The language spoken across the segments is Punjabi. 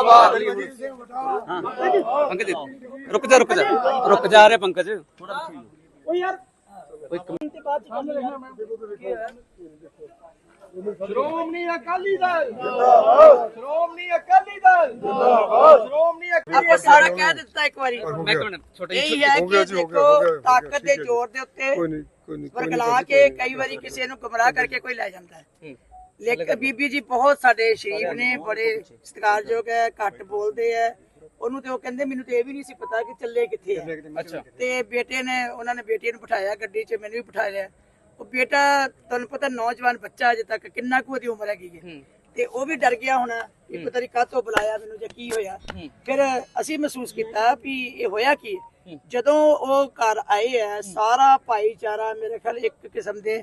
ਜਿੰਦਾਬਾਦ ਪੰਕਜ ਰੁਕ ਜਾ ਰੁਕ ਜਾ। ਰੁਕ ਜਾ ਰਹੇ ਪੰਕਜ। ਉਹ ਯਾਰ। ਤੇ ਬਾਅਦ ਚ ਕੰਮ ਲਿਖਣਾ ਸ਼੍ਰੋਮਣੀ ਅਕਾਲੀ ਦਲ। ਜਿੰਦਾਬਾਦ ਸ਼੍ਰੋਮਣੀ ਅਕਾਲੀ ਦਲ। ਜਿੰਦਾਬਾਦ ਸ਼੍ਰੋਮਣੀ ਅਕਾਲੀ ਆਪਾਂ ਸਾਰਾ ਕਹਿ ਦਿੱਤਾ ਇੱਕ ਵਾਰੀ। ਮੈਂ ਇੱਕ ਮਿੰਟ ਛੋਟਾ ਇਹੀ ਹੈ ਹੋ ਗਿਆ ਕਿ ਜੀ, ਹੋ ਗਿਆ, ਹੋ ਦੇਖੋ ਗਿਆ, ਤਾਕਤ ਦੇ। ਜ਼ੋਰ ਦੇ ਉੱਤੇ ਕੋਈ ਨਹੀਂ ਕੋਈ ਨਹੀਂ ਕੋਈ ਨਹੀਂ ਵਰਗਲਾ ਕੇ ਕਈ ਵਾਰੀ ਕਿਸੇ ਨੂੰ ਗੁੰਮਰਾਹ ਕਰਕੇ ਕੋਈ ਲੈ ਜਾਂਦਾ ਹੈ। ਲੇਕਿਨ ਬੀਬੀ ਜੀ ਬਹੁਤ ਸਾਡੇ ਸ਼ਰੀਫ ਨੇ ਬੜੇ ਸਤਿਕਾਰਯੋਗ ਹੈ ਘੱਟ ਬੋਲਦੇ ਹੈ। ਉਹਨੂੰ ਤੇ ਉਹ ਕਹਿੰਦੇ ਮੈਨੂੰ ਤੇ ਇਹ ਵੀ ਨਹੀਂ ਸੀ ਪਤਾ ਕਿ ਚੱਲੇ ਕਿੱਥੇ ਹੈ। ਤੇ ਬੇਟੇ ਨੇ ਉਹਨਾਂ ਨੇ ਬੇਟੀ ਨੂੰ ਬਿਠਾਇਆ ਗੱਡੀ 'ਚ ਮੈਨੂੰ ਵੀ ਬਿਠਾਇਆ। ਉਹ ਬੇਟਾ ਤੁਹਾਨੂੰ ਪਤਾ ਨੌਜਵਾਨ ਬੱਚਾ ਅਜੇ ਤੱਕ ਕਿੰਨਾ ਕੁ ਉਹਦੀ ਉਮਰ ਹੈਗੀ ਹੈ। ਤੇ ਉਹ ਵੀ ਡਰ ਗਿਆ ਹੋਣਾ ਕਿ ਪਤਾ ਨਹੀਂ ਕਾਹਤੋਂ ਬੁਲਾਇਆ ਮੈਨੂੰ ਜਾਂ ਕੀ ਹੋਇਆ। ਫਿਰ ਅਸੀਂ ਮਹਿਸੂਸ ਕੀਤਾ ਵੀ ਇਹ ਹੋਇਆ ਕੀ। ਜਦੋਂ ਉਹ ਘਰ ਆਏ ਆ ਸਾਰਾ ਭਾਈਚਾਰਾ ਮੇਰੇ ਖਿਆਲ ਇੱਕ ਕਿਸਮ ਦੇ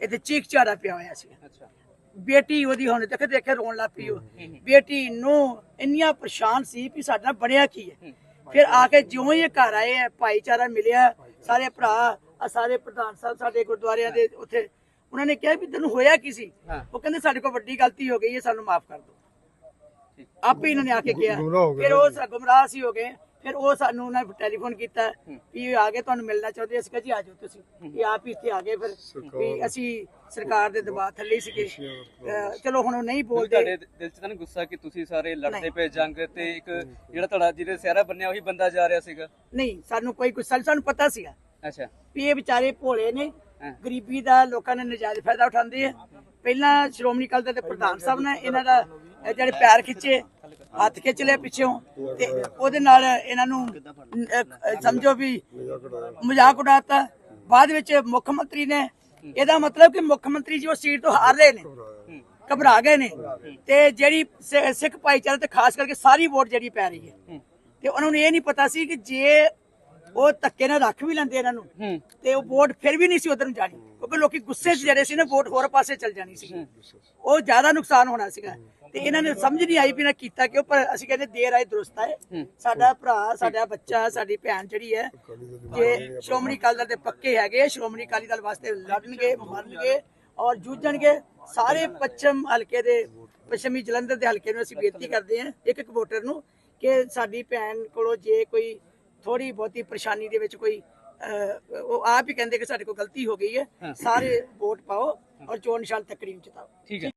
ਇਹਦੇ ਚੀਕ ਝਾੜਾ ਪਿਆ ਹੋਇਆ ਸੀ ਅੱਛਾ। ਬੇਟੀ ਉਹਦੀ ਹੁਣ ਦੇਖ ਦੇਖ ਕੇ ਰੋਣ ਲੱਗ ਪਈ ਉਹ। ਬੇਟੀ ਨੂੰ ਇੰਨੀਆਂ ਪਰੇਸ਼ਾਨ ਸੀ ਵੀ ਸਾਡਾ ਬਣਿਆ ਕੀ ਹੈ। ਫਿਰ ਆ ਕੇ ਜਿਉਂ ਹੀ ਇਹ ਘਰ ਆਏ ਆ ਭਾਈਚਾਰਾ ਮਿਲਿਆ ਸਾਰੇ ਭਰਾ ਆ ਸਾਰੇ ਪ੍ਰਧਾਨ ਸਾਹਿਬ ਸਾਡੇ ਗੁਰਦੁਆਰਿਆਂ ਦੇ ਉੱਥੇ। ਉਹਨਾਂ ਨੇ ਕਿਹਾ ਵੀ ਤੈਨੂੰ ਹੋਇਆ ਕੀ ਸੀ। ਉਹ ਕਹਿੰਦੇ ਸਾਡੇ ਕੋਲ ਵੱਡੀ ਗਲਤੀ ਹੋ ਗਈ ਹੈ ਸਾਨੂੰ ਮਾਫ ਕਰ ਦਿਓ। ਆਪੇ ਇਹਨਾਂ ਨੇ ਆ ਕੇ ਕਿਹਾ। ਫਿਰ ਉਹ ਗੁੰਮਰਾਹ ਸੀ ਹੋ ਗਏ। ਫਿਰ ਉਹ ਸਾਨੂੰ ਉਹਨਾਂ ਨੇ ਟੈਲੀਫੋਨ ਕੀਤਾ ਇਹ ਆ ਗਏ ਤੁਹਾਨੂੰ ਮਿਲਣਾ ਚਾਹੁੰਦੇ ਅਸੀਂ ਕਿਹਾ ਜੀ ਆ ਜਾਓ ਤੁਸੀਂ। ਇਹ ਆਪ ਹੀ ਇੱਥੇ ਆ ਗਏ ਫਿਰ। ਵੀ ਅਸੀਂ ਸਰਕਾਰ ਦੇ ਦਬਾਅ ਥੱਲੇ ਸੀਗੇ। ਚਲੋ ਹੁਣ ਉਹ ਨਹੀਂ ਬੋਲਦੇ। ਤੁਹਾਡੇ ਦਿਲ 'ਚ ਤਾਂ ਨਹੀਂ ਗੁੱਸਾ ਕਿ ਤੁਸੀਂ ਸਾਰੇ ਲੜਦੇ ਪਏ ਜੰਗ ਤੇ ਇੱਕ ਜਿਹੜਾ ਤੁਹਾਡਾ ਜਿਹਦੇ ਸਿਹਰਾ ਬੰਨਿਆ ਉਹੀ ਬੰਦਾ ਜਾ ਰਿਹਾ ਸੀਗਾ। ਨਹੀਂ ਸਾਨੂੰ ਕੋਈ ਗੁੱਸਾ ਸਾਨੂੰ ਪਤਾ ਸੀਗਾ ਅੱਛਾ। ਵੀ ਇਹ ਵਿਚਾਰੇ ਭੋਲੇ ਨੇ। ਗਰੀਬੀ ਦਾ ਲੋਕਾਂ ਨੇ ਨਜਾਇਜ਼ ਫਾਇਦਾ ਉਠਾਉਂਦੇ ਆ। ਪਹਿਲਾਂ ਸ਼੍ਰੋਮਣੀ ਅਕਾਲੀ ਦਲ ਦੇ ਪ੍ਰਧਾਨ ਸਾਹਿਬ ਨੇ ਇਹਨਾਂ ਦਾ ਜਿਹੜੇ ਪੈਰ ਖਿੱਚੇ। ਹੱਥ ਖਿੱਚ ਲਿਆ ਪਿੱਛੋਂ ਤੇ ਉਹਦੇ ਨਾਲ ਇਹਨਾਂ ਨੂੰ ਸਮਝੋ ਵੀ ਮਜ਼ਾਕ ਉਡਾਤਾ। ਬਾਅਦ ਵਿੱਚ ਮੁੱਖ ਮੰਤਰੀ ਨੇ ਇਹਦਾ ਮਤਲਬ ਕਿ ਮੁੱਖ ਮੰਤਰੀ ਜੀ ਉਹ ਸੀਟ ਤੋਂ ਹਾਰ ਰਹੇ ਨੇ, ਘਬਰਾ ਗਏ ਨੇ। ਤੇ ਜਿਹੜੀ ਸਿੱਖ ਭਾਈਚਾਰੇ ਤੇ ਖਾਸ ਕਰਕੇ ਸਾਰੀ ਵੋਟ ਜਿਹੜੀ ਪੈ ਰਹੀ ਹੈ, ਤੇ ਉਹਨਾਂ ਨੂੰ ਇਹ ਨਹੀਂ ਪਤਾ ਸੀ ਕਿ ਜੇ ਉਹ ਧੱਕੇ ਨਾਲ ਰੱਖ ਵੀ ਲੈਂਦੇ ਇਹਨਾਂ ਨੂੰ। ਤੇ ਉਹ ਵੋਟ ਫਿਰ ਵੀ ਨਹੀਂ ਸੀ ਉਧਰ ਨੂੰ ਜਾਣੀ। ਕਿਉਂਕਿ ਲੋਕੀ ਗੁੱਸੇ 'ਚ ਜਿਹੜੇ ਸੀ ਨਾ ਵੋਟ ਹੋਰ ਪਾਸੇ ਚੱਲ ਜਾਣੀ ਸੀ। ਉਹ ਜ਼ਿਆਦਾ ਨੁਕਸਾਨ ਹੋਣਾ ਸੀਗਾ। ਤੇ ਇਹਨਾਂ ਨੇ ਸਮਝ ਨਹੀਂ ਆਈ ਵੀ ਕੀਤਾ ਕਿਉਂ ਪਰ ਅਸੀਂ ਕਹਿੰਦੇ ਦੇਰ ਆਏ ਦਰੁਸਤ ਆਏ। ਸਾਡਾ ਭਰਾ ਸਾਡਾ ਬੱਚਾ ਸਾਡੀ ਭੈਣ ਜਿਹੜੀ ਹੈ ਜੇ ਸ਼੍ਰੋਮਣੀ ਅਕਾਲੀ ਦਲ ਦੇ ਪੱਕੇ ਹੈਗੇ ਸ਼੍ਰੋਮਣੀ ਅਕਾਲੀ ਦਲ ਵਾਸਤੇ ਲੜਨਗੇ ਮਰਨਗੇ ਔਰ ਜੂਝਣਗੇ ਸਾਰੇ ਪੱਛਮ ਹਲਕੇ ਦੇ ਪੱਛਮੀ ਜਲੰਧਰ ਦੇ ਹਲਕੇ ਨੂੰ ਅਸੀਂ ਬੇਨਤੀ ਕਰਦੇ ਹਾਂ ਇੱਕ ਇੱਕ ਵੋਟਰ ਨੂੰ ਕਿ ਸਾਡੀ ਭੈਣ ਕੋਲੋਂ ਜੇ ਕੋਈ ਥੋੜੀ ਬਹੁਤੀ ਪਰੇਸ਼ਾਨੀ ਦੇ ਵਿੱਚ ਕੋਈ ਉਹ ਆਪ ਹੀ ਕਹਿੰਦੇ ਕਿ ਸਾਡੇ ਕੋਲ ਗਲਤੀ ਹੋ ਗਈ ਹੈ। ਸਾਰੇ ਵੋਟ ਪਾਓ ਔਰ ਚੋਣ ਨਿਸ਼ਾਨ ਤਕਰੀਮ ਚਤਾਓ ਠੀਕ ਹੈ।